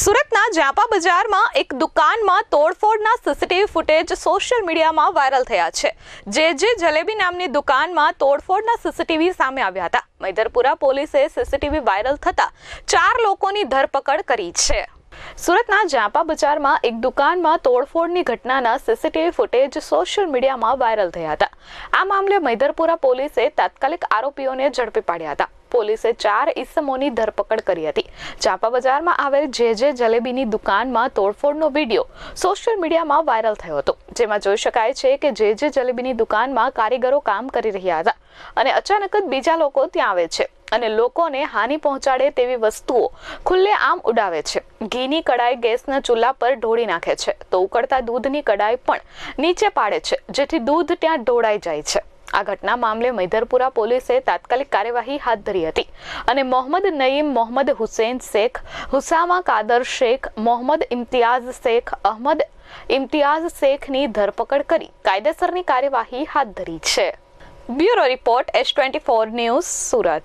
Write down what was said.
સુરતના જાપા બજારમાં એક દુકાનમાં તોડફોડના સીસીટીવી ફૂટેજ સોશિયલ મીડિયામાં વાયરલ થયા છે. જે જે જલેબી નામની દુકાનમાં તોડફોડના સીસીટીવી સામે આવ્યા હતા. મૈદરપુરા પોલીસે સીસીટીવી વાયરલ થતા ચાર લોકોની ધરપકડ કરી છે. સુરતના જાપા બજારમાં એક દુકાનમાં તોડફોડની ઘટનાના સીસીટીવી ફૂટેજ સોશિયલ મીડિયામાં વાયરલ થયા હતા. આ મામલે મૈદરપુરા પોલીસે તાત્કાલિક આરોપીઓને ઝડપી પાડ્યા હતા. પોલીસે ચાર ઇસમોની ધરપકડ કરી હતી. ચાપા બજારમાં આવેલ જે જે જલેબીની દુકાનમાં તોડફોડનો વીડિયો સોશિયલ મીડિયામાં વાયરલ થયો હતો. જેમાં જોઈ શકાય છે કે જે જે જલેબીની દુકાનમાં કારીગરો કામ કરી રહ્યા હતા અને અચાનક જ બીજા લોકો ત્યાં આવે છે. અને લોકોને હાનિ પહોંચાડે તેવી વસ્તુઓ ખુલ્લે આમ ઉડાવે છે. ઘીની કડાઈ ગેસના ચૂલા પર ઢોળી નાખે છે. તો ઉકળતા દૂધની કડાઈ પણ નીચે પાડે છે, જેથી દૂધ ત્યાં ઢોળાઈ જાય છે. આ ઘટના મામલે મૈધરપુરા પોલીસે તાત્કાલિક કાર્યવાહી હાથ ધરી હતી. અને મોહમ્મદ નઈમ, મોહમ્મદ હુસેન શેખ, હુસામા કાદર શેખ, મોહમ્મદ ઇમ્તિયાઝ શેખ, અહમદ ઇમ્તિયાઝ શેખની ધરપકડ કરી કાયદેસરની કાર્યવાહી હાથ ધરી છે. Bureau report, S twenty four news, Surat.